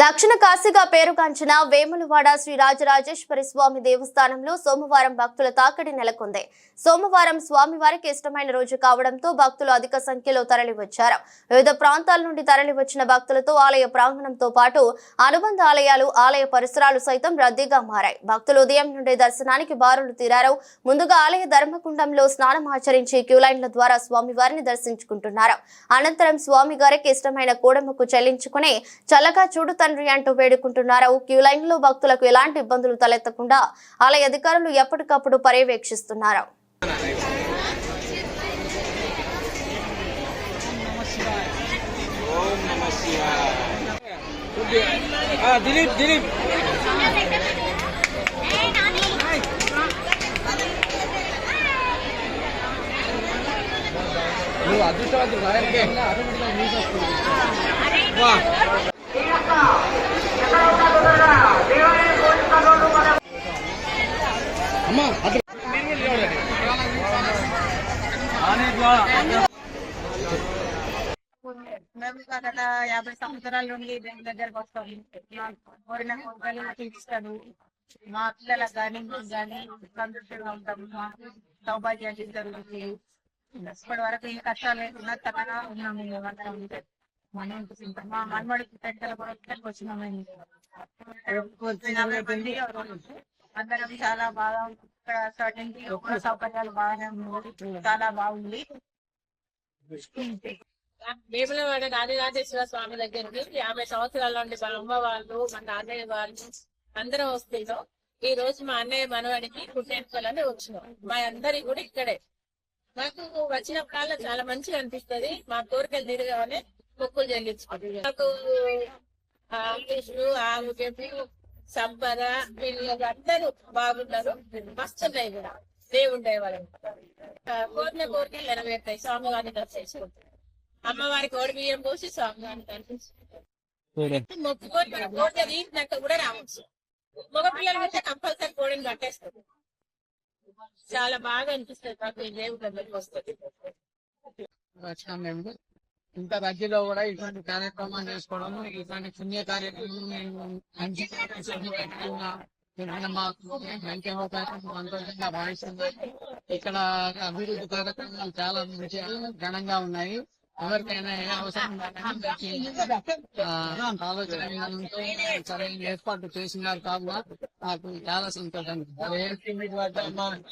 దక్షిణ కాశీగా పేరుగాంచిన వేములవాడ శ్రీ రాజరాజేశ్వరి స్వామి దేవస్థానంలో సోమవారం భక్తుల తాకిడి నెలకొంది. సోమవారం స్వామివారికి ఇష్టమైన రోజు కావడంతో భక్తులు అధిక సంఖ్యలో తరలివచ్చారు. వివిధ ప్రాంతాల నుండి తరలివచ్చిన భక్తులతో ఆలయ ప్రాంగణంతో పాటు అనుబంధ ఆలయాలు ఆలయ పరిసరాలు సైతం రద్దీగా మారాయి. భక్తులు ఉదయం నుండి దర్శనానికి బారులు తీరారు. ముందుగా ఆలయ ధర్మకుండంలో స్నానం ఆచరించి క్యూలైన్ల ద్వారా స్వామివారిని దర్శించుకుంటున్నారు. అనంతరం స్వామి గారికి ఇష్టమైన కూడముకు చెల్లించుకుని చల్లగా చూడు తండ్రి అంటూ వేడుకుంటున్నారు? క్యూ లైన్లో భక్తులకు ఎలాంటి ఇబ్బందులు తలెత్తకుండా ఆలయ అధికారులు ఎప్పటికప్పుడు పర్యవేక్షిస్తున్నారు? ఆ, దిలీప్ నువ్వు న్యూస్ వస్తుంది. మేము గత యాభై సంవత్సరాల నుండి దేవుని దగ్గరకు వస్తాం కోరిన కోరికలు తీర్చుతాడు మా పిల్లలకు కానీ మేము కానీ సంతృప్తిగా ఉంటాం మా సౌభాగ్యాలు జరుగుతుంది ఇప్పటి వరకు ఏ కష్టాలు లేకుండా చక్కగా ఉన్నాము మేము ఉంటే మా మనమడికి పెద్దల కొరకు వచ్చినాము అందరం చాలా బాగా సర్టెన్టీ సర్టెన్టీ సౌకర్యాలు బాగా చాలా బాగుంది. వేములవాడ రాజరాజేశ్వర స్వామి దగ్గరికి యాభై సంవత్సరాల నుండి మా అమ్మ వాళ్ళు మా నాన్నయ్య వాళ్ళు అందరం వస్తున్నాం ఈ రోజు మా అన్నయ్య మనవాడికి పుట్టేసుకోవాలని వచ్చినాం. మా అందరి కూడా ఇక్కడే. మాకు వచ్చినప్పుడల్లా చాలా మంచిగా అనిపిస్తది. మా కోరికలు తిరగానే మొక్కులు చెల్లించుకుంటాం మాకు ఆఫీసులు ఆవు సంపద పిల్లలు అందరూ బాగున్నారు. మస్తున్నాయి కూడా. దేవుండే వాళ్ళు. కోరిన కోరికలు నెరవేరుతాయి. స్వామి వారిని దర్శించుకుంటాం అమ్మవారికి ఓడి బియ్యం పోసి స్వామి వారిని దర్శించుకుంటాం మొక్కుకొని మన కోరిక తీరినాక కూడా రావచ్చు. మగ పిల్లలు అయితే కంపల్సరీ కోడిని కట్టేస్తారు. చాలా బాగా అనిపిస్తుంది. మాకు ఈ దేవుడి వస్తుంది. ఇంత రద్దీలో కూడా ఇటువంటి కార్యక్రమాలు చేసుకోవడం ఇటువంటి పుణ్య కార్యక్రమం మేము మంచి మంచి అవకాశం సంతోషంగా భావిస్తున్నాం. ఇక్కడ అభివృద్ధి కార్యక్రమాలు చాలా మంచి ఘనంగా ఉన్నాయి. ఎవరికైనా ఏ అవసరం ఆలోచన విధానంతో సరైన ఏర్పాటు చేసినారు కావున నాకు చాలా సంతోషం.